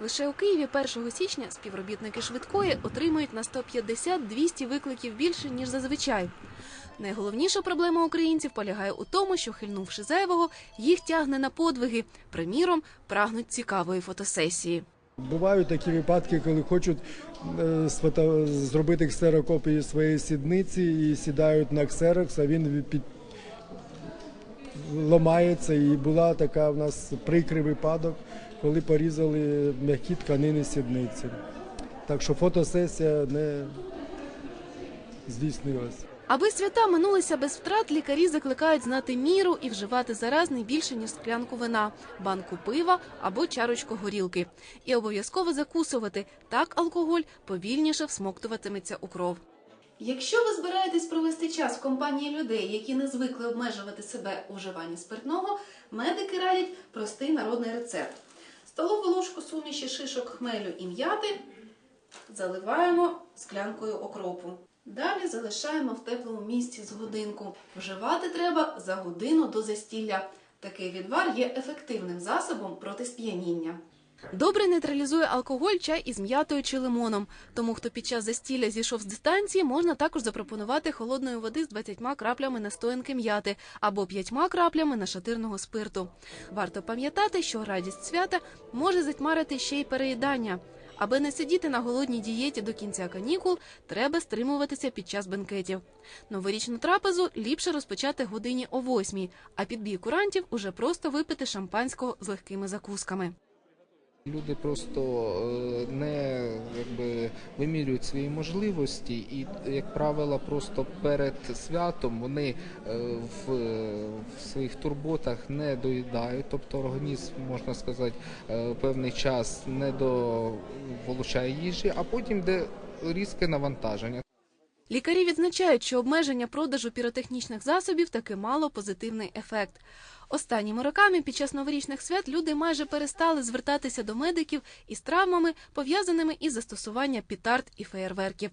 Лише у Києві 1 січня співробітники швидкої отримують на 150-200 викликів більше ніж зазвичай. Найголовніша проблема українців полягає у тому, що хильнувши зайвого, їх тягне на подвиги. Приміром, прагнуть цікавої фотосесії. Бувають такі випадки, коли хочуть е, зробити ксерокопію своєї сідниці і сідають на ксерокс, а він під... ламається. І була така в нас прикрий випадок, коли порізали м'які тканини сідниці. Так що фотосесія не здійснилась. Аби свята минулися без втрат, лікарі закликають знати міру і вживати зараз не більше ніж склянку вина, банку пива або чарочку горілки. І обов'язково закусувати. Так алкоголь повільніше всмоктуватиметься у кров. Якщо ви збираєтесь провести час в компанії людей, які не звикли обмежувати себе у вживанні спиртного, медики радять простий народний рецепт: столову ложку суміші шишок хмелю і м'яти заливаємо склянкою окропу. Далі залишаємо в теплому місці з годинку. Вживати треба за годину до застілля. Такий відвар є ефективним засобом проти сп'яніння. Добре нейтралізує алкоголь чай із м'ятою чи лимоном. Тому, хто під час застілля зійшов з дистанції, можна також запропонувати холодної води з 20 краплями настоянки м'яти або 5 краплями нашатирного спирту. Варто пам'ятати, що радість свята може затьмарити ще й переїдання. Аби не сидіти на голодній дієті до кінця канікул, треба стримуватися під час бенкетів. Новорічну трапезу ліпше розпочати годині о восьмій, а під бій курантів уже просто випити шампанського з легкими закусками. Люди просто е, не якби вимірюють свої можливості, і як правило, просто перед святом вони е, в, в своїх турботах не доїдають, тобто організм, можна сказати, е, певний час не доволучає їжі, а потім йде різке навантаження. Лікарі відзначають, що обмеження продажу піротехнічних засобів таки мало позитивний ефект. Останніми роками під час новорічних свят люди майже перестали звертатися до медиків із травмами, пов'язаними із застосування пітард і феєрверків.